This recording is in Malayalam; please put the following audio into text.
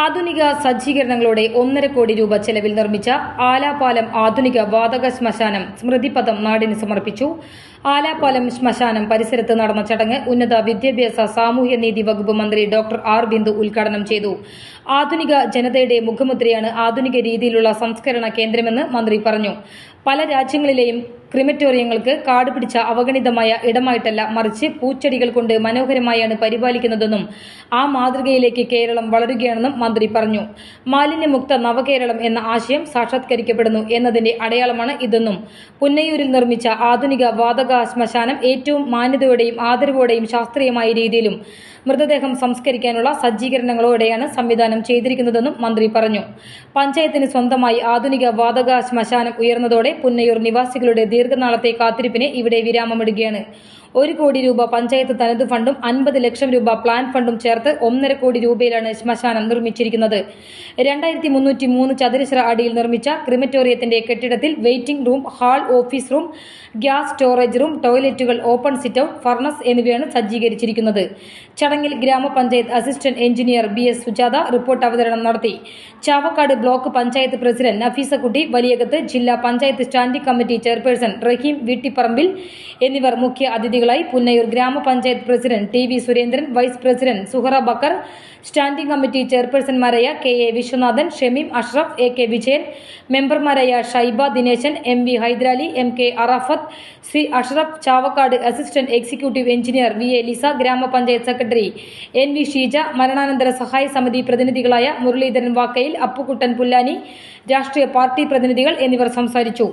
ആധുനിക സജ്ജീകരണങ്ങളോടെ ഒന്നര കോടി രൂപ ചെലവിൽ നിർമ്മിച്ച ആലാപാലം ആധുനിക വാതക ശ്മശാനം സ്മൃതിപഥം നാടിന് സമർപ്പിച്ചു. ആലാപാലം ശ്മശാനം പരിസരത്ത് നടന്ന ചടങ്ങ് ഉന്നത വിദ്യാഭ്യാസ സാമൂഹ്യനീതി വകുപ്പ് മന്ത്രി ഡോക്ടർ ആർ ബിന്ദു ഉദ്ഘാടനം ചെയ്തു. ആധുനിക ജനതയുടെ മുഖമുദ്രയാണ് ആധുനിക രീതിയിലുള്ള സംസ്കരണ കേന്ദ്രമെന്ന് മന്ത്രി പറഞ്ഞു. പല രാജ്യങ്ങളിലെയും ക്രിമറ്റോറിയങ്ങൾക്ക് കാട് പിടിച്ച അവഗണിതമായ ഇടമായിട്ടല്ല മറിച്ച് പൂച്ചെടികൾ കൊണ്ട് മനോഹരമായാണ് പരിപാലിക്കുന്നതെന്നും ആ മാതൃകയിലേക്ക് കേരളം വളരുകയാണെന്നും മന്ത്രി പറഞ്ഞു. മാലിന്യമുക്ത നവകേരളം എന്ന ആശയം സാക്ഷാത്കരിക്കപ്പെടുന്നു എന്നതിന്റെ അടയാളമാണ് ഇതെന്നും പുന്നയൂരിൽ നിർമ്മിച്ച ആധുനിക വാതക ശ്മശാനം ഏറ്റവും മാന്യതയോടെയും ആദരവോടെയും ശാസ്ത്രീയമായ രീതിയിലും മൃതദേഹം സംസ്കരിക്കാനുള്ള സജ്ജീകരണങ്ങളോടെയാണ് സംവിധാനം ചെയ്തിരിക്കുന്നതെന്നും മന്ത്രി പറഞ്ഞു. പഞ്ചായത്തിന് സ്വന്തമായി ആധുനിക വാതക ശ്മശാനം ഉയർന്നതോടെ പുന്നയൂർ നിവാസികളുടെ ദീർഘനാളത്തെ കാത്തിരിപ്പിന് ഇവിടെ വിരാമമിടുകയാണ്. ഒരു കോടി രൂപ പഞ്ചായത്ത് തനത് ഫണ്ടും അൻപത് ലക്ഷം രൂപ പ്ലാൻ ഫണ്ടും ചേർത്ത് ഒന്നര കോടി രൂപയിലാണ് ശ്മശാനം നിർമ്മിച്ചിരിക്കുന്നത്. രണ്ടായിരത്തി മുന്നൂറ്റി മൂന്ന് ചതുരശ്ര അടിയിൽ നിർമ്മിച്ച ക്രിമറ്റോറിയത്തിന്റെ കെട്ടിടത്തിൽ waiting room hall office room gas storage room ടോയ്ലറ്റുകൾ open sitout furnace എന്നിവയാണ് സജ്ജീകരിച്ചിരിക്കുന്നത്. ചടങ്ങിൽ grama panchayat assistant engineer B S Sujatha report അവതരണം നടത്തി. ചാവക്കാട് ബ്ലോക്ക് പഞ്ചായത്ത് പ്രസിഡന്റ് നഫീസക്കുട്ടി വലിയകത്ത് ജില്ലാ panchayat standing committee chairperson Raheem Veettiparambil എന്നിവർ മുഖ്യ അതിഥികളായി Punnayur grama panchayat president T V Surendran vice president Suhara Bakkar standing committee ചെയർപേഴ്സൺമാരായ K A Viswanathan Shameem Ashraf A K Vijayan മെമ്പർമാരായ Shaiba Dineshan M V Hyderali M K Arafath C Ashraf Chavakkad assistant executive engineer V A Lisa grama panchayat secretary N V Sheeja മരണാനന്തര സഹായ സമിതി പ്രതിനിധികളായ മുരളീധരൻ വാക്കയിൽ അപ്പുക്കുട്ടൻ പുല്ലാനി രാഷ്ട്രീയ പാർട്ടി പ്രതിനിധികൾ എന്നിവർ സംസാരിച്ചു.